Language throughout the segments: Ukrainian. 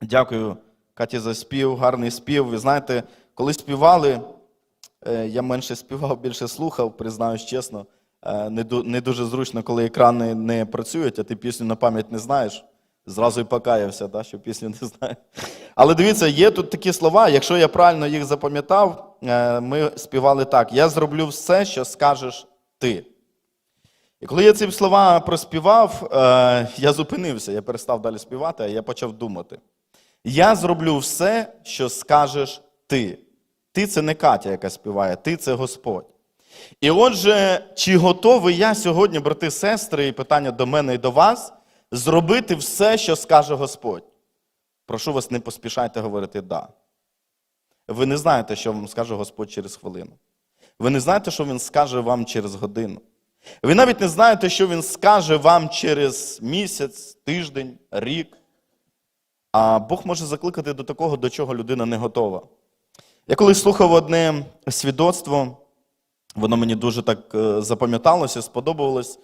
Дякую, Каті, за спів, гарний спів. Ви знаєте, коли співали, е, я менше співав, більше слухав, признаюсь чесно. Е, Не дуже зручно, коли екрани не працюють, а ти пісню на пам'ять не знаєш. Зразу і покаявся, да, що пісню не знаю. Але дивіться, є тут такі слова, якщо я правильно їх запам'ятав, е, ми співали так: Я зроблю все, що скажеш ти. І коли я ці слова проспівав, я зупинився, я перестав далі співати, а я почав думати. Я зроблю все, що скажеш ти. Ти це не Катя, яка співає, ти це Господь. І отже, чи готовий я сьогодні, брати сестри, і питання до мене і до вас, зробити все, що скаже Господь? Прошу вас, не поспішайте говорити да. Ви не знаєте, що вам скаже Господь через хвилину. Ви не знаєте, що Він скаже вам через годину. Ви навіть не знаєте, що Він скаже вам через місяць, тиждень, рік. А Бог може закликати до такого, до чого людина не готова. Я колись слухав одне свідоцтво, воно мені дуже так е, запам'яталося, сподобалось.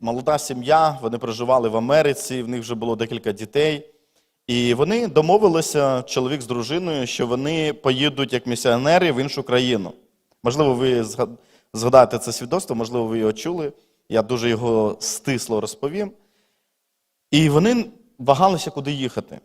Молода сім'я, вони проживали в Америці, в них вже було декілька дітей. І вони домовилися, чоловік з дружиною, що вони поїдуть як місіонери в іншу країну. Можливо, ви згадаєте це свідоцтво, можливо, ви його чули. Я дуже його стисло розповім. І вони вагалися, куди їхати.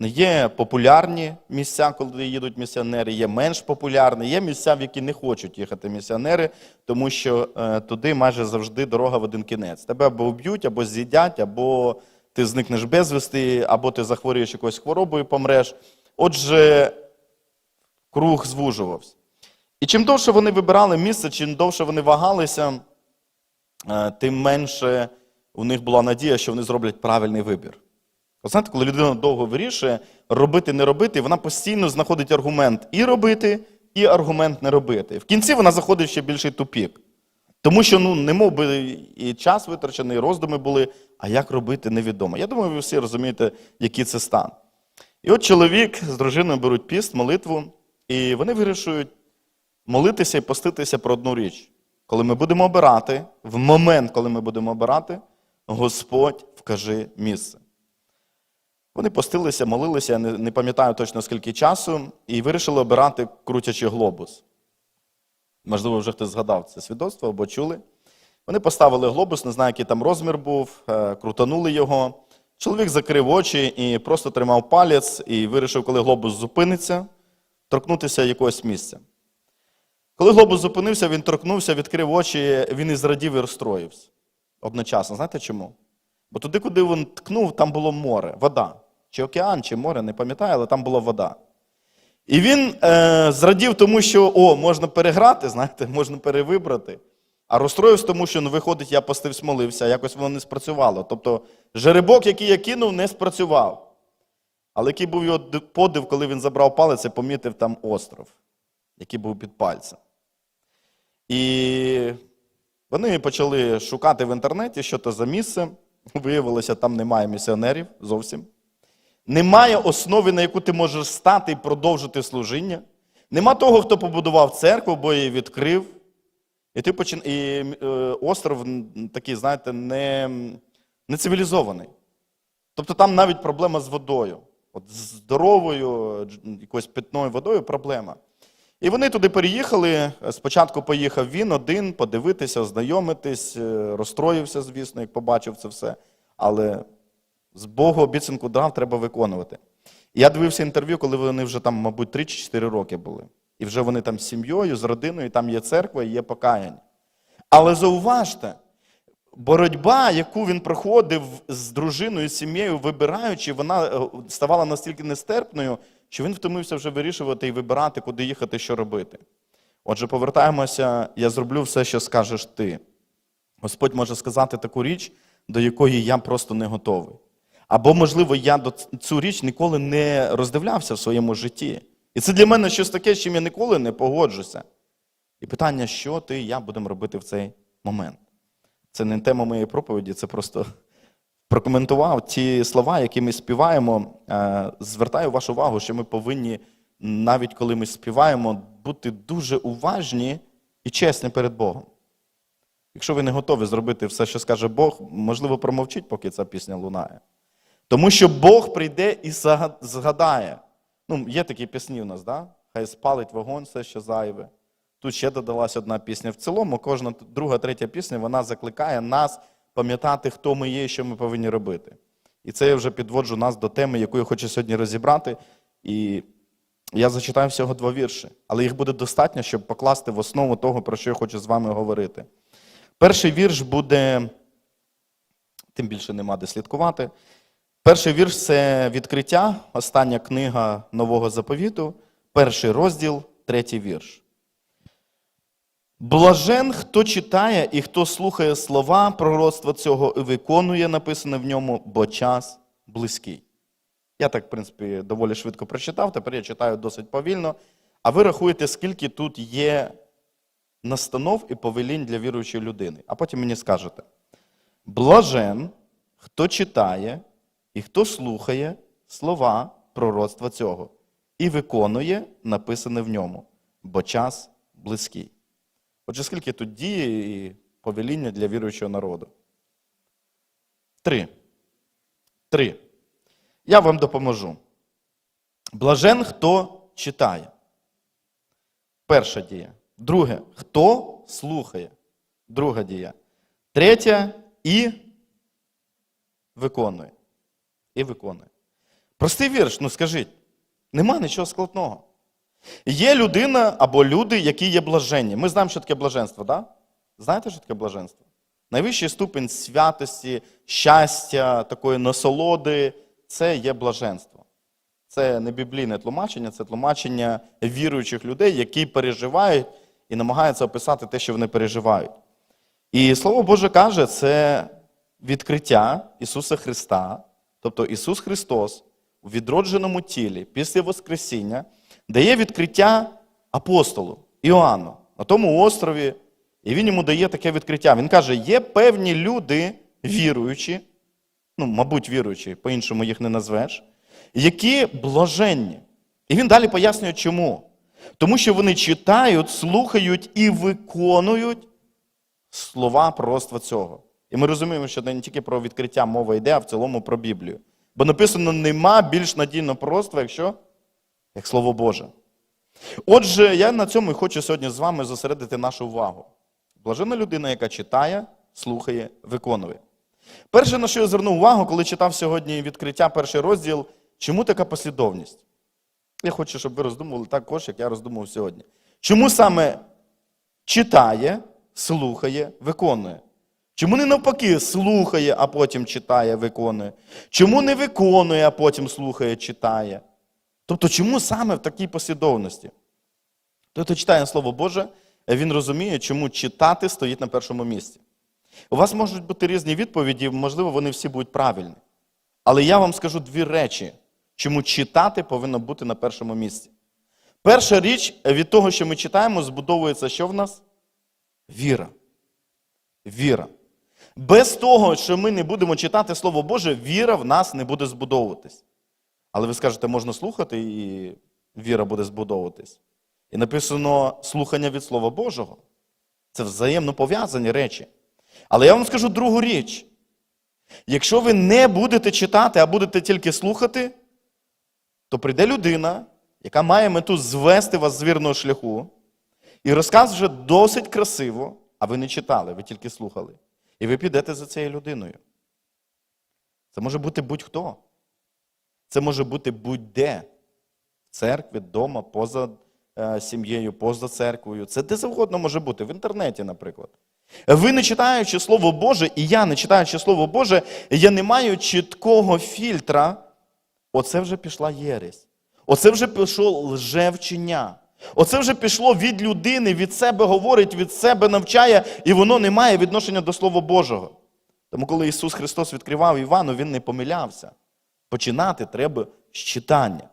Є популярні місця, куди їдуть місіонери, є менш популярні, є місця, в які не хочуть їхати місіонери, тому що е, туди майже завжди дорога в один кінець. Тебе або вб'ють, або з'їдять, або ти зникнеш безвісти, або ти захворієш якоюсь хворобою і помреш. Отже, круг звужувався. І чим довше вони вибирали місце, чим довше вони вагалися, е, тим менше у них була надія, що вони зроблять правильний вибір. Ви знаєте, коли людина довго вирішує, робити, не робити, вона постійно знаходить аргумент і робити, і аргумент не робити. В кінці вона заходить ще більший тупік. Тому що ну, не мов би і час витрачений, і роздуми були, а як робити, невідомо. Я думаю, ви всі розумієте, який це стан. І от чоловік з дружиною беруть піст, молитву, і вони вирішують молитися і поститися про одну річ. Коли ми будемо обирати, в момент, коли ми будемо обирати, Господь вкажи місце. Вони постилися, молилися, я не, пам'ятаю точно скільки часу, і вирішили обирати крутячий глобус. Можливо, вже хтось згадав це свідоцтво або чули. Вони поставили глобус, не знаю, який там розмір був, е, крутанули його. Чоловік закрив очі і просто тримав палець і вирішив, коли глобус зупиниться, торкнутися якогось місця. Коли глобус зупинився, він торкнувся, відкрив очі, він і зрадів і розстроївся. Одночасно. Знаєте чому? Бо туди, куди він ткнув, там було море, вода. Чи океан, чи море, не пам'ятаю, але там була вода. І він е, зрадів тому, що о, можна переграти, знаєте, можна перевибрати. А розстроївся тому, що ну, виходить, я постився, молився, якось воно не спрацювало. Тобто жеребок, який я кинув, не спрацював. Але який був його подив, коли він забрав палець і помітив там остров, який був під пальцем. І вони почали шукати в інтернеті, що це за місце. Виявилося, там немає місіонерів зовсім. Немає основи, на яку ти можеш стати і продовжити служіння. Нема того, хто побудував церкву, бо її відкрив. І ти почин... і, е, остров такий, знаєте, не, не цивілізований. Тобто там навіть проблема з водою. От з здоровою, якоюсь питною водою проблема. І вони туди переїхали. Спочатку поїхав він один подивитися, ознайомитись, е, розстроївся, звісно, як побачив це все. Але з Богу обіцянку дав, треба виконувати. І я дивився інтерв'ю, коли вони вже там, мабуть, 3 чи 4 роки були. І вже вони там з сім'єю, з родиною, і там є церква, і є покаяння. Але зауважте, боротьба, яку він проходив з дружиною, з сім'єю, вибираючи, вона е, ставала настільки нестерпною, що він втомився вже вирішувати і вибирати, куди їхати, що робити. Отже, повертаємося, я зроблю все, що скажеш ти. Господь може сказати таку річ, до якої я просто не готовий. Або, можливо, я цю річ ніколи не роздивлявся в своєму житті. І це для мене щось таке, з чим я ніколи не погоджуся. І питання, що ти і я будемо робити в цей момент. Це не тема моєї проповіді, це просто прокоментував ті слова, які ми співаємо. Е, Звертаю вашу увагу, що ми повинні, навіть коли ми співаємо, бути дуже уважні і чесні перед Богом. Якщо ви не готові зробити все, що скаже Бог, можливо, промовчіть, поки ця пісня лунає. Тому що Бог прийде і згадає. Ну, є такі пісні у нас, да? Хай спалить вогонь, все, що зайве. Тут ще додалась одна пісня. В цілому, кожна друга, третя пісня, вона закликає нас пам'ятати, хто ми є і що ми повинні робити. І це я вже підводжу нас до теми, яку я хочу сьогодні розібрати. І я зачитаю всього два вірші, але їх буде достатньо, щоб покласти в основу того, про що я хочу з вами говорити. Перший вірш буде, тим більше нема де слідкувати. Перший вірш це відкриття, остання книга Нового заповіту, перший розділ, третій вірш. Блажен, хто читає і хто слухає слова пророцтва цього і виконує написане в ньому, бо час близький. Я так, в принципі, доволі швидко прочитав, тепер я читаю досить повільно. А ви рахуєте, скільки тут є настанов і повелінь для віруючої людини. А потім мені скажете: блажен, хто читає і хто слухає слова пророцтва цього і виконує написане в ньому, бо час близький. Отже, скільки тут діє і повеління для віруючого народу? Три. Три. Я вам допоможу. Блажен, хто читає. Перша дія. Друге, хто слухає. Друга дія. Третя і виконує. І виконує. Простий вірш, ну скажіть, нема нічого складного. Є людина або люди, які є блаженні. Ми знаємо, що таке блаженство? Да? Знаєте, що таке блаженство? Найвищий ступень святості, щастя, такої насолоди це є блаженство. Це не біблійне тлумачення, це тлумачення віруючих людей, які переживають і намагаються описати те, що вони переживають. І Слово Боже каже, це відкриття Ісуса Христа, тобто Ісус Христос у відродженому тілі після Воскресіння дає відкриття апостолу Іоанну на тому острові, і він йому дає таке відкриття. Він каже: є певні люди, віруючі, ну, мабуть, віруючі, по-іншому їх не назвеш, які блаженні. І він далі пояснює, чому. Тому що вони читають, слухають і виконують слова пророцтва цього. І ми розуміємо, що не тільки про відкриття мова йде, а в цілому про Біблію. Бо написано, нема більш надійного пророцтва, якщо як Слово Боже. Отже, я на цьому і хочу сьогодні з вами зосередити нашу увагу. Блажена людина, яка читає, слухає, виконує. Перше, на що я звернув увагу, коли читав сьогодні відкриття, перший розділ, чому така послідовність? Я хочу, щоб ви роздумували також, як я роздумував сьогодні. Чому саме читає, слухає, виконує? Чому не навпаки слухає, а потім читає, виконує? Чому не виконує, а потім слухає, читає? Тобто, чому саме в такій послідовності? Той, хто читає Слово Боже, він розуміє, чому читати стоїть на першому місці. У вас можуть бути різні відповіді, можливо, вони всі будуть правильні. Але я вам скажу дві речі, чому читати повинно бути на першому місці. Перша річ від того, що ми читаємо, збудовується що в нас? Віра. Віра. Без того, що ми не будемо читати Слово Боже, віра в нас не буде збудовуватись. Але ви скажете, можна слухати, і віра буде збудовуватись. І написано слухання від Слова Божого. Це взаємно пов'язані речі. Але я вам скажу другу річ. Якщо ви не будете читати, а будете тільки слухати, то прийде людина, яка має мету звести вас з вірного шляху, і розкаже досить красиво, а ви не читали, ви тільки слухали. І ви підете за цією людиною. Це може бути будь-хто. Це може бути будь-де. В церкві, вдома, поза е, сім'єю, поза церквою. Це де завгодно може бути, в інтернеті, наприклад. Ви не читаючи Слово Боже, і я не читаючи Слово Боже, я не маю чіткого фільтра. Оце вже пішла єресь. Оце вже пішло лжевчення. Оце вже пішло від людини, від себе говорить, від себе навчає, і воно не має відношення до Слова Божого. Тому, коли Ісус Христос відкривав Івану, Він не помилявся. Починати треба з читання.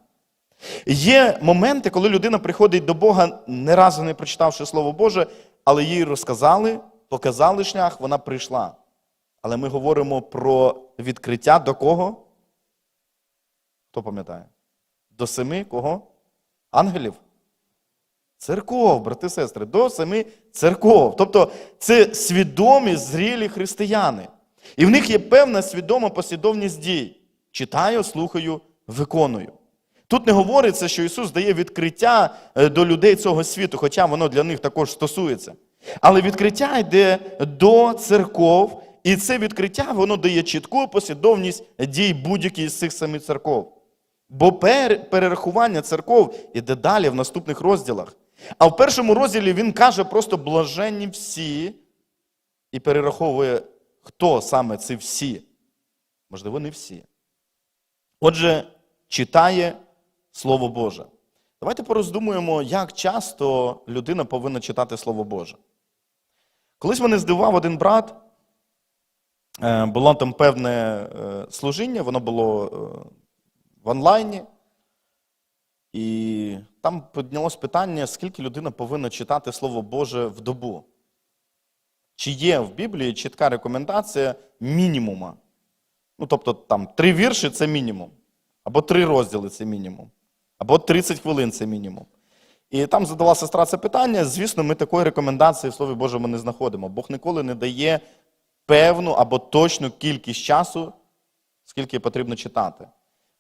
Є моменти, коли людина приходить до Бога, не разу не прочитавши Слово Боже, але їй розказали, показали шлях, вона прийшла. Але ми говоримо про відкриття до кого? Хто пам'ятає? До семи кого? Ангелів? Церков, брати і сестри, до семи церков. Тобто це свідомі, зрілі християни. І в них є певна свідома послідовність дій. читаю, слухаю, виконую. Тут не говориться, що Ісус дає відкриття е, до людей цього світу, хоча воно для них також стосується. Але відкриття йде до церков, і це відкриття воно дає чітку послідовність дій будь-якій з цих самих церков. Бо перерахування церков іде далі в наступних розділах. А в першому розділі він каже просто блаженні всі і перераховує, хто саме ці всі. Можливо, не всі. Отже, читає Слово Боже. Давайте пороздумуємо, як часто людина повинна читати Слово Боже. Колись мене здивував один брат, Е, було там певне е, служіння, воно було е, в онлайні. І там піднялось питання, скільки людина повинна читати Слово Боже в добу. Чи є в Біблії чітка рекомендація мінімума? Ну, тобто, там три вірші це мінімум, або три розділи це мінімум, або 30 хвилин це мінімум. І там задала сестра це питання. Звісно, ми такої рекомендації в Слові Божому не знаходимо. Бог ніколи не дає певну або точну кількість часу, скільки потрібно читати.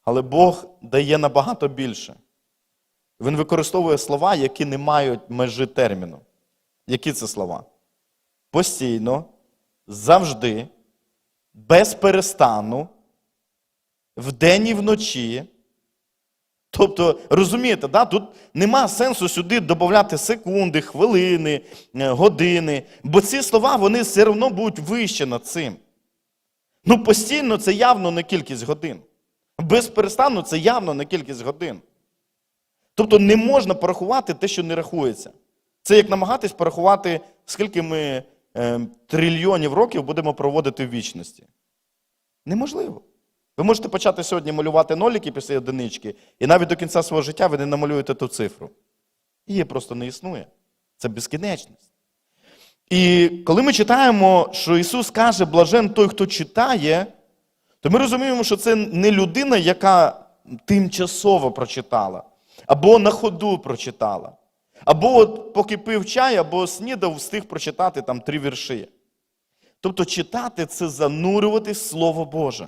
Але Бог дає набагато більше. Він використовує слова, які не мають межі терміну. Які це слова? Постійно, завжди, без перестану, вдень і вночі. Тобто, розумієте, да? тут нема сенсу сюди додати секунди, хвилини, е, години, бо ці слова вони все одно будуть вище над цим. Ну, постійно це явно не кількість годин. Безперестанно це явно не кількість годин. Тобто не можна порахувати те, що не рахується. Це як намагатись порахувати, скільки ми е, трильйонів років будемо проводити в вічності. Неможливо. Ви можете почати сьогодні малювати ноліки після одинички, і навіть до кінця свого життя ви не намалюєте ту цифру. Її просто не існує. Це безкінечність. І коли ми читаємо, що Ісус каже, блажен той, хто читає, то ми розуміємо, що це не людина, яка тимчасово прочитала, або на ходу прочитала, або от поки пив чай, або снідав, встиг прочитати там три вірші. Тобто читати це занурювати Слово Боже.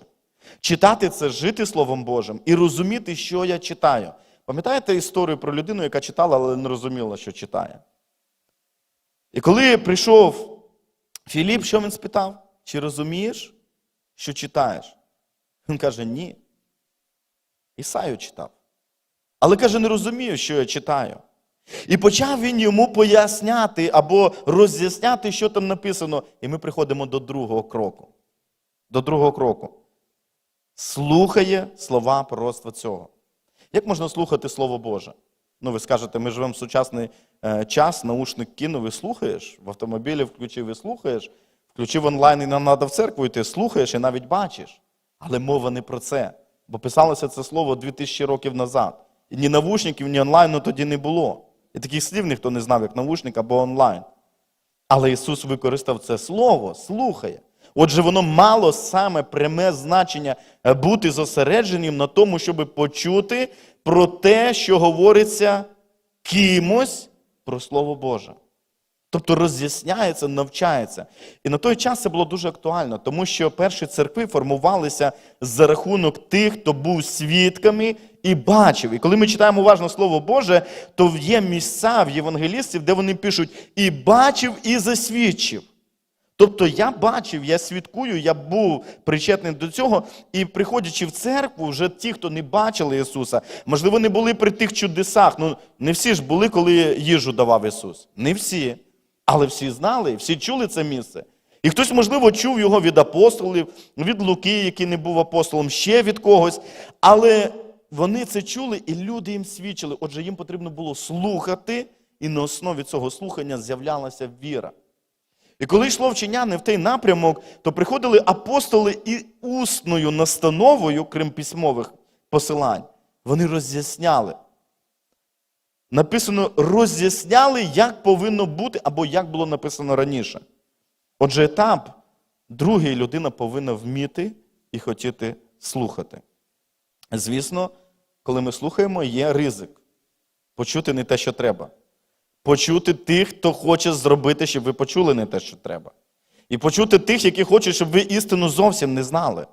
Читати це жити Словом Божим і розуміти, що я читаю. Пам'ятаєте історію про людину, яка читала, але не розуміла, що читає? І коли прийшов Філіп, що він спитав? Чи розумієш, що читаєш? Він каже, ні. Ісаю читав. Але каже, не розумію, що я читаю. І почав він йому поясняти або роз'ясняти, що там написано. І ми приходимо до другого кроку. До другого кроку. Слухає слова пророцтва цього. Як можна слухати Слово Боже? Ну, ви скажете, ми живемо в сучасний е, час, наушник кинув і слухаєш, в автомобілі включив і слухаєш, включив онлайн і нам треба в церкву, і ти слухаєш і навіть бачиш. Але мова не про це. Бо писалося це слово 2000 років назад. Ні навушників, ні онлайну тоді не було. І таких слів ніхто не знав, як навушник або онлайн. Але Ісус використав це слово, слухає. Отже, воно мало саме пряме значення е, бути зосередженим на тому, щоб почути про те, що говориться кимось про Слово Боже. Тобто роз'ясняється, навчається. І на той час це було дуже актуально, тому що перші церкви формувалися за рахунок тих, хто був свідками і бачив. І коли ми читаємо уважно Слово Боже, то є місця в євангелістів, де вони пишуть і бачив, і засвідчив. Тобто я бачив, я свідкую, я був причетний до цього, і приходячи в церкву, вже ті, хто не бачили Ісуса, можливо, не були при тих чудесах. Ну, не всі ж були, коли їжу давав Ісус. Не всі. Але всі знали, всі чули це місце. І хтось, можливо, чув його від апостолів, від Луки, який не був апостолом, ще від когось. Але вони це чули, і люди їм свідчили. Отже, їм потрібно було слухати, і на основі цього слухання з'являлася віра. І коли йшло вчення не в той напрямок, то приходили апостоли і усною настановою, крім письмових посилань, вони роз'ясняли. Написано, роз'ясняли, як повинно бути, або як було написано раніше. Отже, етап другий людина повинна вміти і хотіти слухати. Звісно, коли ми слухаємо, є ризик почути не те, що треба. Почути тих, хто хоче зробити, щоб ви почули не те, що треба. І почути тих, які хочуть, щоб ви істину зовсім не знали.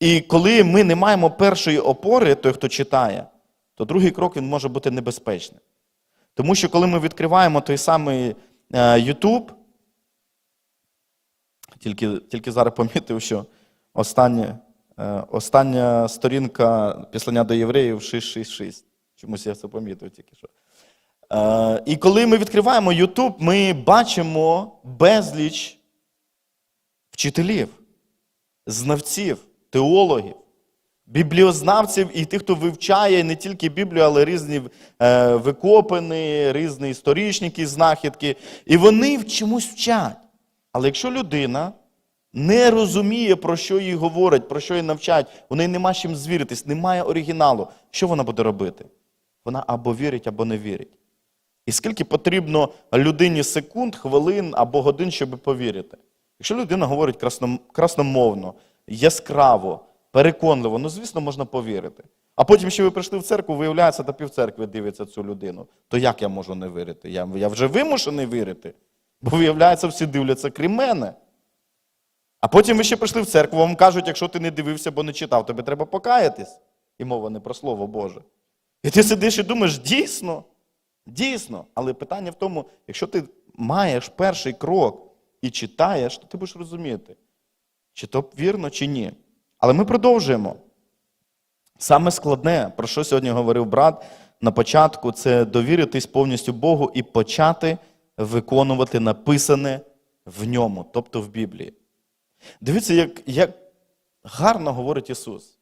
І коли ми не маємо першої опори, той, хто читає, то другий крок він може бути небезпечним. Тому що коли ми відкриваємо той самий е, YouTube, тільки, тільки зараз помітив, що остання, е, остання сторінка післання до євреїв 666. Чомусь я це помітив тільки що. Е, І коли ми відкриваємо YouTube, ми бачимо безліч вчителів, знавців, теологів, бібліознавців і тих, хто вивчає не тільки Біблію, але різні е, викопини, різні історичні знахідки. І вони в чомусь вчать. Але якщо людина не розуміє, про що їй говорять, про що їй навчають, у неї нема чим звіритись, немає оригіналу, що вона буде робити? Вона або вірить, або не вірить. І скільки потрібно людині секунд, хвилин або годин, щоб повірити? Якщо людина говорить красномовно, яскраво, переконливо, ну, звісно, можна повірити. А потім, ще ви прийшли в церкву, виявляється, та півцеркви дивиться цю людину. То як я можу не вірити? Я, я вже вимушений вірити. Бо виявляється, всі дивляться крім мене. А потім ви ще прийшли в церкву, вам кажуть, якщо ти не дивився, бо не читав, тобі треба покаятись. І мова не про Слово Боже. І ти сидиш і думаєш, дійсно, дійсно. Але питання в тому, якщо ти маєш перший крок і читаєш, то ти будеш розуміти, чи то вірно, чи ні. Але ми продовжуємо. Саме складне, про що сьогодні говорив брат на початку, це довіритись повністю Богу і почати виконувати написане в ньому, тобто в Біблії. Дивіться, як, як гарно говорить Ісус.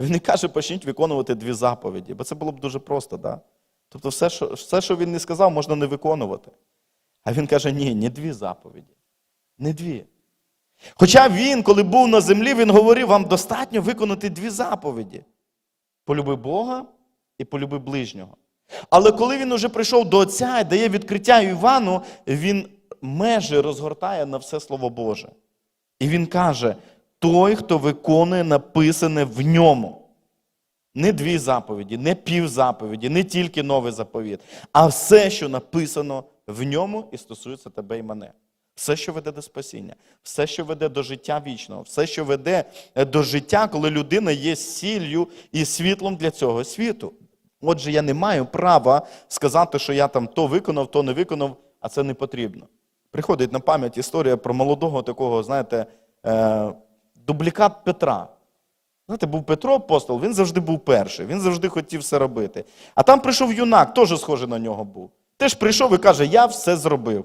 Він не каже, почніть виконувати дві заповіді, бо це було б дуже просто, да? Тобто, все що, все, що він не сказав, можна не виконувати. А він каже, ні, не дві заповіді. Не дві. Хоча він, коли був на землі, він говорив, вам достатньо виконати дві заповіді: полюби Бога і полюби ближнього. Але коли він уже прийшов до Отця і дає відкриття Івану, він межі розгортає на все Слово Боже. І він каже: той, хто виконує написане в ньому. Не дві заповіді, не пів заповіді, не тільки новий заповіт, а все, що написано в ньому і стосується тебе і мене. Все, що веде до спасіння, все, що веде до життя вічного, все, що веде е, до життя, коли людина є сіллю і світлом для цього світу. Отже, я не маю права сказати, що я там то виконав, то не виконав, а це не потрібно. Приходить на пам'ять історія про молодого такого, знаєте, е, дублікат Петра. Знаєте, був Петро апостол, він завжди був перший, він завжди хотів все робити. А там прийшов юнак, теж схожий на нього був. Теж прийшов і каже, я все зробив.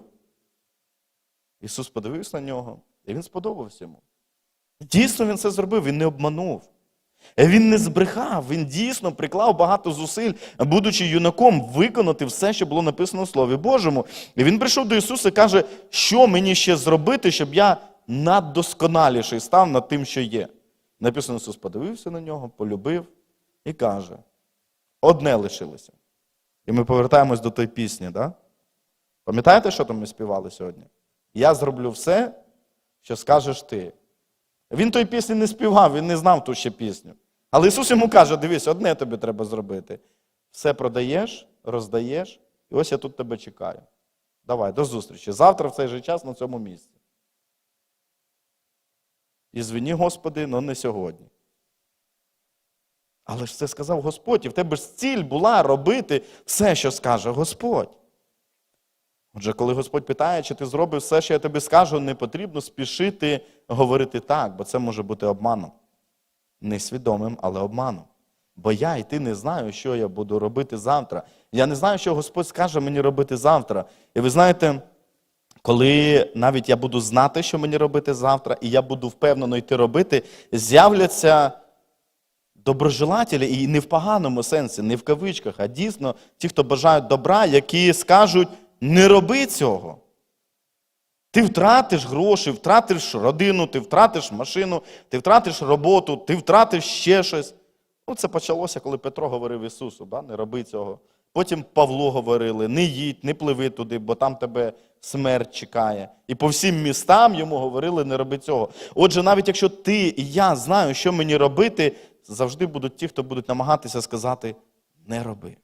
Ісус подивився на нього, і він сподобався йому. Дійсно, він це зробив, він не обманув. Він не збрехав, він дійсно приклав багато зусиль, будучи юнаком, виконати все, що було написано у Слові Божому. І він прийшов до Ісуса і каже, що мені ще зробити, щоб я наддосконаліший став над тим, що є. Написано, Ісус подивився на нього, полюбив і каже: одне лишилося. І ми повертаємось до тої пісні, да? Пам'ятаєте, що там ми співали сьогодні? Я зроблю все, що скажеш ти. Він той пісні не співав, він не знав ту ще пісню. Але Ісус йому каже: дивись, одне тобі треба зробити. Все продаєш, роздаєш, і ось я тут тебе чекаю. Давай, до зустрічі. Завтра в цей же час на цьому місці. І звіні, Господи, але не сьогодні. Але ж це сказав Господь, і в тебе ж ціль була робити все, що скаже Господь. Отже, коли Господь питає, чи ти зробив все, що я тобі скажу, не потрібно спішити говорити так, бо це може бути обманом. Несвідомим, але обманом. Бо я і ти не знаю, що я буду робити завтра. Я не знаю, що Господь скаже мені робити завтра. І ви знаєте, коли навіть я буду знати, що мені робити завтра, і я буду впевнено йти робити, з'являться доброжелателі, і не в поганому сенсі, не в кавичках, а дійсно ті, хто бажають добра, які скажуть, не роби цього. Ти втратиш гроші, втратиш родину, ти втратиш машину, ти втратиш роботу, ти втратиш ще щось. Ну, це почалося, коли Петро говорив Ісусу, да? не роби цього. Потім Павло говорили, не їдь, не пливи туди, бо там тебе смерть чекає. І по всім містам йому говорили, не роби цього. Отже, навіть якщо ти і я знаю, що мені робити, завжди будуть ті, хто будуть намагатися сказати, не роби.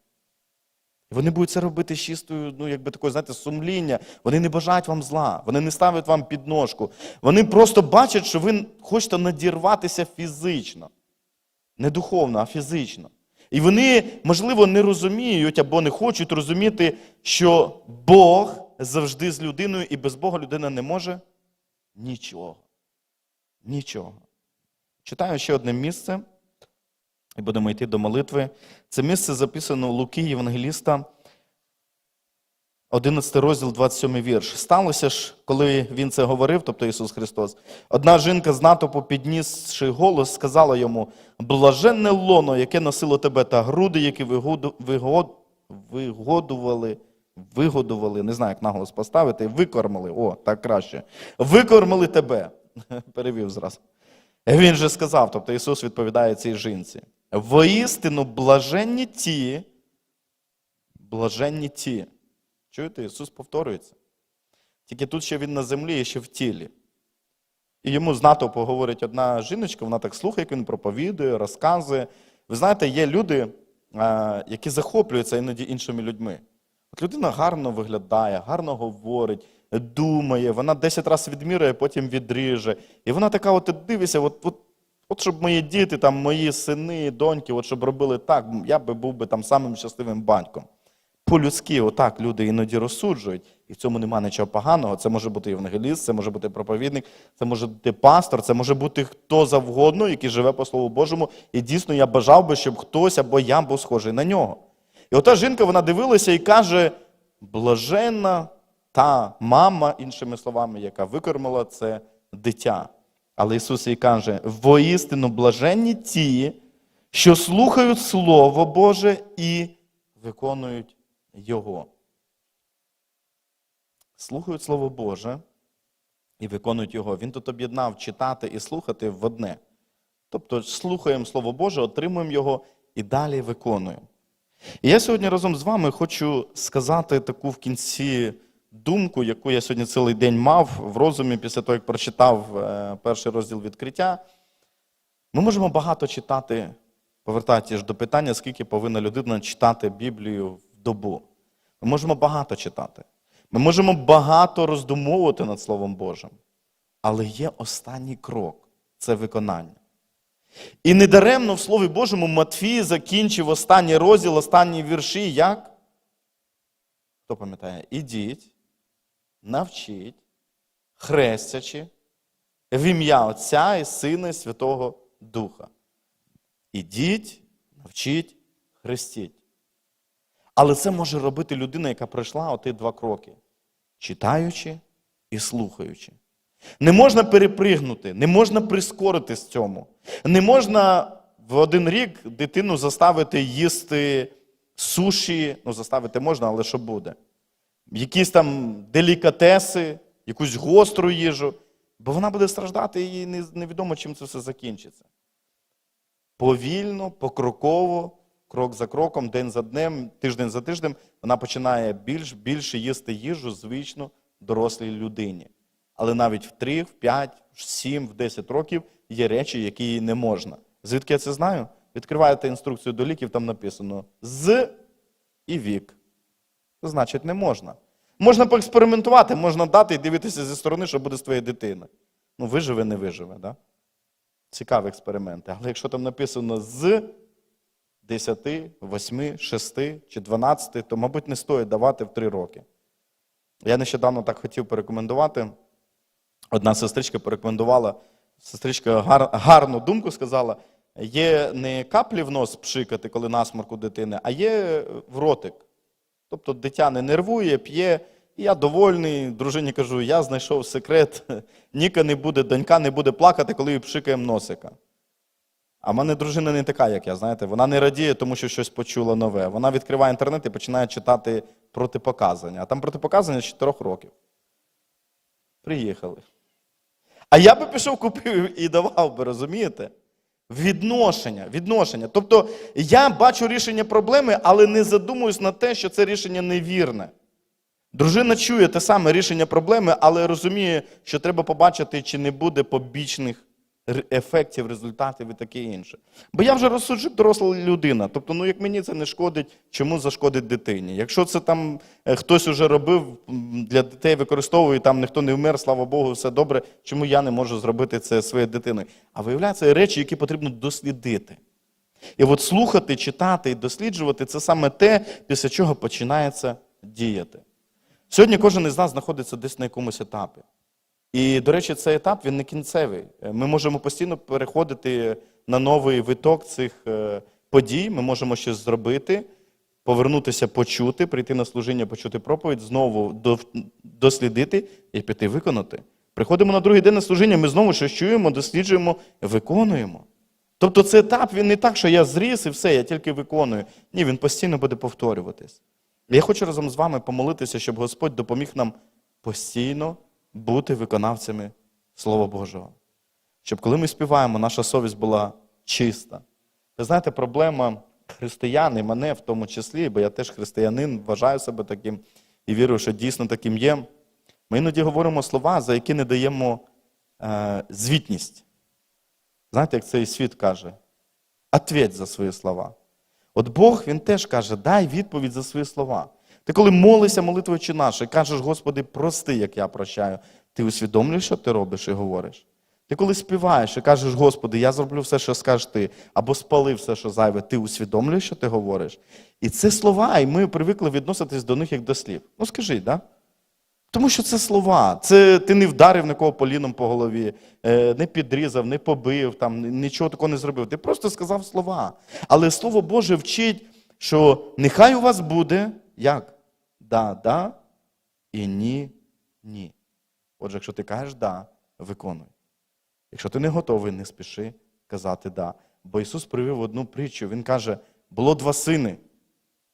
І вони будуть це робити з чистою, ну, якби такою, знаєте, сумління. Вони не бажають вам зла, вони не ставлять вам підножку. Вони просто бачать, що ви хочете надірватися фізично. Не духовно, а фізично. І вони, можливо, не розуміють або не хочуть розуміти, що Бог завжди з людиною, і без Бога людина не може нічого. Нічого. Читаю ще одне місце, і будемо йти до молитви. Це місце записано у Луки Євангеліста, 11 розділ, 27 вірш. Сталося ж, коли він це говорив, тобто Ісус Христос, одна жінка з натовпу, піднісши голос, сказала йому: блаженне лоно, яке носило тебе, та груди, які вигоду- вигод- вигодували, вигодували, не знаю, як наголос поставити, викормили. О, так краще. Викормили тебе. Перевів зразу. Він же сказав, тобто Ісус відповідає цій жінці: воістину блаженні ті, блаженні ті. Чуєте, Ісус повторюється. Тільки тут ще Він на землі і ще в тілі. І йому з натовпу говорить одна жіночка, вона так слухає, як він проповідує, розказує. Ви знаєте, є люди, е, які захоплюються іноді іншими людьми. От людина гарно виглядає, гарно говорить, думає, вона 10 разів відміряє, потім відріже. І вона така, от дивися, от, от, от щоб мої діти, там, мої сини, доньки, от щоб робили так, я би був би там самим щасливим батьком. По-людськи, отак люди іноді розсуджують, і в цьому нема нічого поганого. Це може бути євангеліст, це може бути проповідник, це може бути пастор, це може бути хто завгодно, який живе по Слову Божому. І дійсно я бажав би, щоб хтось або я був схожий на нього. І ота жінка вона дивилася і каже: блаженна та мама, іншими словами, яка викормила це дитя. Але Ісус їй каже: воістину блаженні ті, що слухають Слово Боже і виконують Його. Слухають Слово Боже і виконують Його. Він тут об'єднав читати і слухати в одне. Тобто слухаємо Слово Боже, отримуємо Його і далі виконуємо. І я сьогодні разом з вами хочу сказати таку в кінці думку, яку я сьогодні цілий день мав в розумі після того, як прочитав е, перший розділ відкриття. Ми можемо багато читати, повертаючись до питання, скільки повинна людина читати Біблію в добу. Ми можемо багато читати. Ми можемо багато роздумовувати над Словом Божим. Але є останній крок це виконання. І недаремно в Слові Божому Матфій закінчив останній розділ, останні вірші, як? Хто пам'ятає? Ідіть, навчіть, хрестячи в ім'я Отця і Сина і Святого Духа. Ідіть, навчіть, хрестіть. Але це може робити людина, яка пройшла оті два кроки, читаючи і слухаючи. Не можна перепригнути, не можна прискоритись цьому. Не можна в один рік дитину заставити їсти суші, ну, заставити можна, але що буде? Якісь там делікатеси, якусь гостру їжу, бо вона буде страждати і не- невідомо, чим це все закінчиться. Повільно, покроково, крок за кроком, день за днем, тиждень за тижнем, вона починає більш більше їсти їжу звично дорослій людині. Але навіть в 3, в 5, в 7, в 10 років є речі, які їй не можна. Звідки я це знаю? Відкриваєте інструкцію до ліків, там написано з і вік. Значить, не можна. Можна поекспериментувати, можна дати і дивитися зі сторони, що буде з твоєю дитиною. Ну, виживе, не виживе, да? Цікаві експерименти. Але якщо там написано з 10, 8, 6 чи 12, то, мабуть, не стоїть давати в 3 роки. Я нещодавно так хотів порекомендувати. Одна сестричка порекомендувала, сестричка гар, гарну думку сказала: є не каплі в нос пшикати, коли насморк у дитини, а є в ротик. Тобто дитя не нервує, п'є. І я довольний, дружині кажу, я знайшов секрет. Ніка не буде, донька не буде плакати, коли їй пшикаємо носика. А в мене дружина не така, як я, знаєте, вона не радіє, тому що щось почула нове. Вона відкриває інтернет і починає читати протипоказання. А там протипоказання з 4 років. Приїхали. А я би пішов, купив і давав би, розумієте? Відношення, відношення. Тобто я бачу рішення проблеми, але не задумуюсь на те, що це рішення невірне. Дружина чує те саме рішення проблеми, але розуміє, що треба побачити, чи не буде побічних ефектів, результатів і таке інше. Бо я вже розсуджу доросла людина. Тобто, ну як мені це не шкодить, чому зашкодить дитині? Якщо це там е, хтось уже робив для дітей, використовує, там ніхто не вмер, слава Богу, все добре. Чому я не можу зробити це своєю дитиною? А виявляється, речі, які потрібно дослідити. І от слухати, читати і досліджувати це саме те, після чого починається діяти. Сьогодні кожен із нас знаходиться десь на якомусь етапі. І, до речі, цей етап він не кінцевий. Е, Ми можемо постійно переходити на новий виток цих е, подій. Ми можемо щось зробити, повернутися, почути, прийти на служіння, почути проповідь, знову дослідити і піти виконати. Приходимо на другий день на служіння, ми знову щось чуємо, досліджуємо, виконуємо. Тобто цей етап він не так, що я зріс і все, я тільки виконую. Ні, він постійно буде повторюватись. Я хочу разом з вами помолитися, щоб Господь допоміг нам постійно бути виконавцями Слова Божого. Щоб коли ми співаємо, наша совість була чиста. Ви знаєте, проблема християн і мене в тому числі, бо я теж християнин, вважаю себе таким і вірю, що дійсно таким є. Ми іноді говоримо слова, за які не даємо е, звітність. Знаєте, як цей світ каже? Ответь за свої слова. От Бог він теж каже, дай відповідь за свої слова. Ти коли молишся молитвою чи наше, кажеш, Господи, прости, як я прощаю, ти усвідомлюєш, що ти робиш і говориш. Ти коли співаєш і кажеш, Господи, я зроблю все, що скажеш ти, або спали все, що зайве, ти усвідомлюєш, що ти говориш. І це слова, і ми привикли відноситись до них як до слів. Ну скажіть, да? Тому що це слова. Це ти не вдарив нікого поліном по голові, е, не підрізав, не побив, там, нічого такого не зробив. Ти просто сказав слова. Але Слово Боже вчить, що нехай у вас буде як? Да, да і ні, ні. Отже, якщо ти кажеш да, виконуй. Якщо ти не готовий, не спіши казати да. Бо Ісус привів одну притчу. Він каже: було два сини.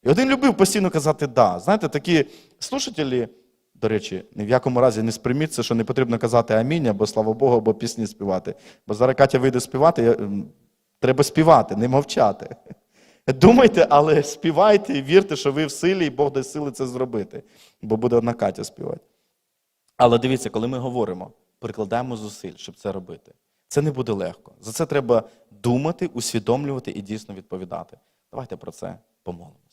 І один любив постійно казати да. Знаєте, такі слушателі, до речі, ні в якому разі не сприйміть це, що не потрібно казати амінь, або слава Богу, або пісні співати. Бо зараз Катя вийде співати, треба співати, не мовчати. Думайте, але співайте і вірте, що ви в силі, і Бог дасть сили це зробити. Бо буде одна Катя співати. Але дивіться, коли ми говоримо, прикладаємо зусиль, щоб це робити. Це не буде легко. За це треба думати, усвідомлювати і дійсно відповідати. Давайте про це помолимось.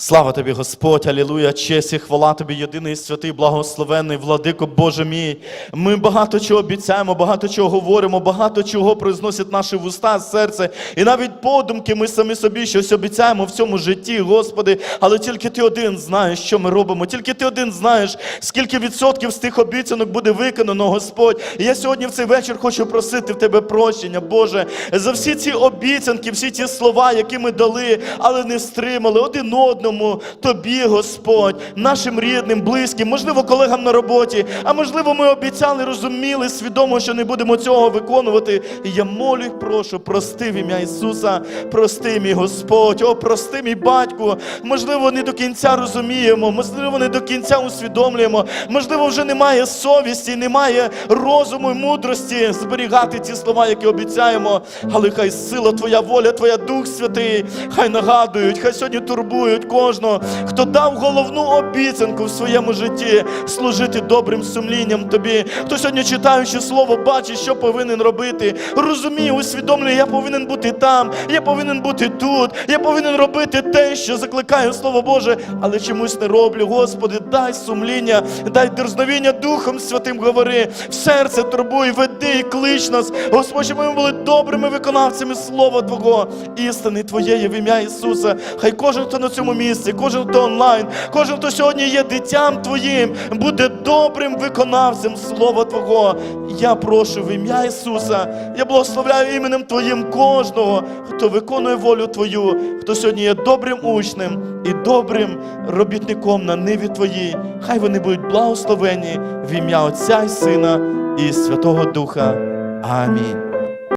Слава тобі, Господь, алілуя, честь і хвала тобі, єдиний святий, благословенний, владико Боже мій. Ми багато чого обіцяємо, багато чого говоримо, багато чого произносять наші вуста, серце. І навіть подумки ми самі собі щось обіцяємо в цьому житті, Господи. Але тільки ти один знаєш, що ми робимо. Тільки ти один знаєш, скільки відсотків з тих обіцянок буде виконано, Господь. І я сьогодні в цей вечір хочу просити в тебе прощення, Боже, за всі ці обіцянки, всі ті слова, які ми дали, але не стримали один одному, тобі, Господь, нашим рідним, близьким, можливо, колегам на роботі, а можливо, ми обіцяли, розуміли, свідомо, що не будемо цього виконувати. І я молю і прошу, прости в ім'я Ісуса, прости, мій Господь, о, прости, мій батьку. Можливо, не до кінця розуміємо, можливо, не до кінця усвідомлюємо, можливо, вже немає совісті, немає розуму і мудрості зберігати ті слова, які обіцяємо. Але хай сила Твоя воля, Твоя Дух Святий, хай нагадують, хай сьогодні турбують кожного, хто дав головну обіцянку в своєму житті служити добрим сумлінням Тобі. Хто сьогодні, читаючи слово, бачить, що повинен робити, розуміє, усвідомлює, я повинен бути там, я повинен бути тут, я повинен робити те, що закликає Слово Боже, але чомусь не роблю. Господи, дай сумління, дай дерзновіння Духом Святим говори, в серце турбуй, веди і клич нас. Господь, щоб ми були добрими виконавцями Слова Твого, істини Твоєї в ім'я Ісуса. Хай кожен, хто на цьому місці, кожен, хто онлайн, кожен, хто сьогодні є дитям Твоїм, буде добрим виконавцем Слова Твого. Я прошу в ім'я Ісуса. Я благословляю іменем Твоїм кожного, хто виконує волю Твою, хто сьогодні є добрим учнем і добрим робітником на ниві Твоїй. Хай вони будуть благословені в ім'я Отця і Сина і Святого Духа. Амінь.